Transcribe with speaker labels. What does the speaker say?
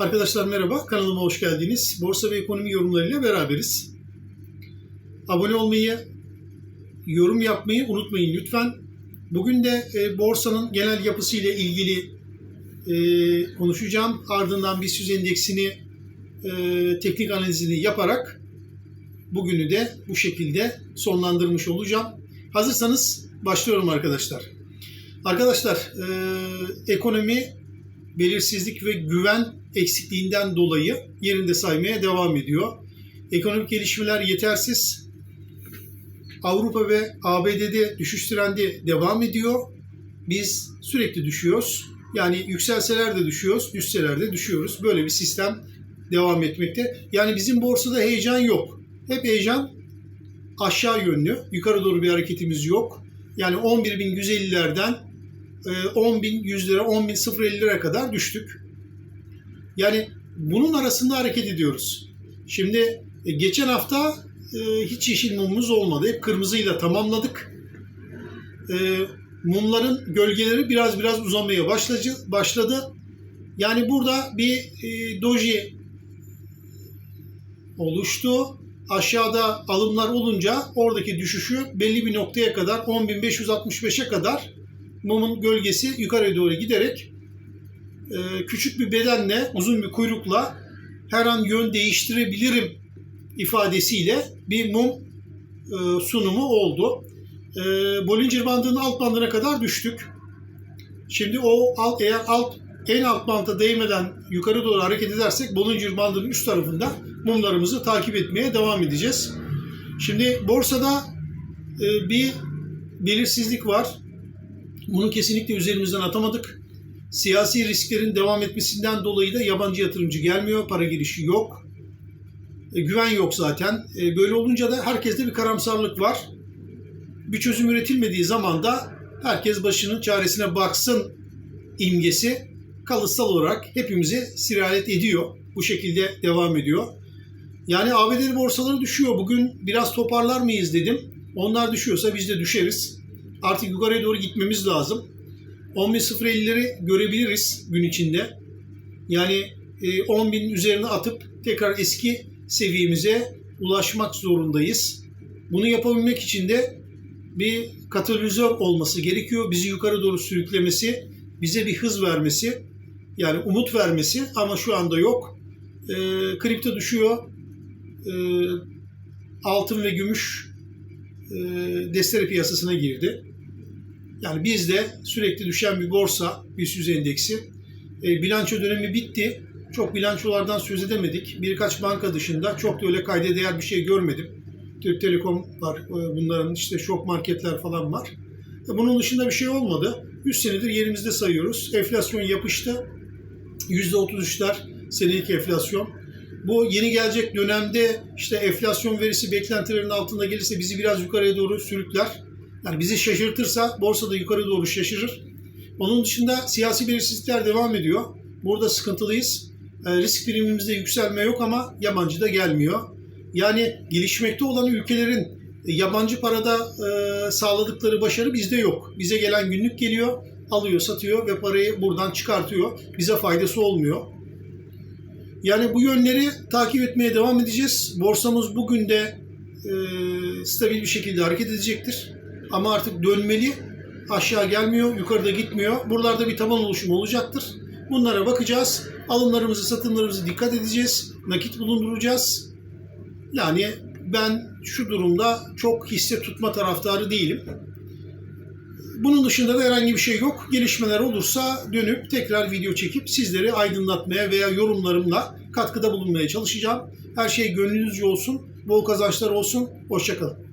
Speaker 1: Arkadaşlar merhaba, kanalıma hoş geldiniz. Borsa ve ekonomi yorumlarıyla beraberiz. Abone olmayı, yorum yapmayı unutmayın lütfen. Bugün de e, borsanın genel yapısıyla ilgili e, konuşacağım. Ardından BIST endeksini e, teknik analizini yaparak bugünü de bu şekilde sonlandırmış olacağım. Hazırsanız başlıyorum arkadaşlar. Arkadaşlar, e, ekonomi belirsizlik ve güven eksikliğinden dolayı yerinde saymaya devam ediyor. Ekonomik gelişmeler yetersiz. Avrupa ve ABD'de düşüş trendi devam ediyor. Biz sürekli düşüyoruz. Yani yükselseler de düşüyoruz, düşseler de düşüyoruz. Böyle bir sistem devam etmekte. Yani bizim borsada heyecan yok. Hep heyecan aşağı yönlü. Yukarı doğru bir hareketimiz yok. Yani 11.150'lerden 10.100 lira, 10.050 lira kadar düştük. Yani bunun arasında hareket ediyoruz. Şimdi e, geçen hafta e, hiç yeşil mumumuz olmadı. Hep kırmızıyla tamamladık. E, mumların gölgeleri biraz biraz uzamaya başladı. başladı. Yani burada bir doji oluştu. Aşağıda alımlar olunca oradaki düşüşü belli bir noktaya kadar 10.565'e kadar mumun gölgesi yukarı doğru giderek e, küçük bir bedenle, uzun bir kuyrukla her an yön değiştirebilirim ifadesiyle bir mum e, sunumu oldu. E, Bollinger bandının alt bandına kadar düştük. Şimdi o alt, eğer alt en alt banta değmeden yukarı doğru hareket edersek Bollinger bandının üst tarafında mumlarımızı takip etmeye devam edeceğiz. Şimdi borsada e, bir belirsizlik var. Bunu kesinlikle üzerimizden atamadık. Siyasi risklerin devam etmesinden dolayı da yabancı yatırımcı gelmiyor, para girişi yok. E, güven yok zaten. E, böyle olunca da herkeste bir karamsarlık var. Bir çözüm üretilmediği zaman da herkes başının çaresine baksın imgesi kalıtsal olarak hepimize sirayet ediyor. Bu şekilde devam ediyor. Yani ABD borsaları düşüyor. Bugün biraz toparlar mıyız dedim. Onlar düşüyorsa biz de düşeriz artık yukarıya doğru gitmemiz lazım. 10.050'leri görebiliriz gün içinde. Yani 10.000 üzerine atıp tekrar eski seviyemize ulaşmak zorundayız. Bunu yapabilmek için de bir katalizör olması gerekiyor. Bizi yukarı doğru sürüklemesi, bize bir hız vermesi, yani umut vermesi ama şu anda yok. E, kripto düşüyor. E, altın ve gümüş e, destere piyasasına girdi. Yani bizde sürekli düşen bir borsa, BIST endeksi. E, bilanço dönemi bitti. Çok bilançolardan söz edemedik. Birkaç banka dışında çok da öyle kayda değer bir şey görmedim. Türk Telekom var, e, bunların işte şok marketler falan var. E, bunun dışında bir şey olmadı. 3 senedir yerimizde sayıyoruz. Enflasyon yapıştı. %33'ler senelik enflasyon. Bu yeni gelecek dönemde işte enflasyon verisi beklentilerin altında gelirse bizi biraz yukarıya doğru sürükler. Yani bizi şaşırtırsa borsada yukarı doğru şaşırır. Onun dışında siyasi belirsizlikler devam ediyor. Burada sıkıntılıyız. E, risk primimizde yükselme yok ama yabancı da gelmiyor. Yani gelişmekte olan ülkelerin yabancı parada e, sağladıkları başarı bizde yok. Bize gelen günlük geliyor, alıyor, satıyor ve parayı buradan çıkartıyor. Bize faydası olmuyor. Yani bu yönleri takip etmeye devam edeceğiz. Borsamız bugün de e, stabil bir şekilde hareket edecektir. Ama artık dönmeli. Aşağı gelmiyor, yukarıda gitmiyor. Buralarda bir taban oluşumu olacaktır. Bunlara bakacağız. Alımlarımızı, satımlarımızı dikkat edeceğiz. Nakit bulunduracağız. Yani ben şu durumda çok hisse tutma taraftarı değilim. Bunun dışında da herhangi bir şey yok. Gelişmeler olursa dönüp tekrar video çekip sizleri aydınlatmaya veya yorumlarımla katkıda bulunmaya çalışacağım. Her şey gönlünüzce olsun, bol kazançlar olsun. Hoşçakalın.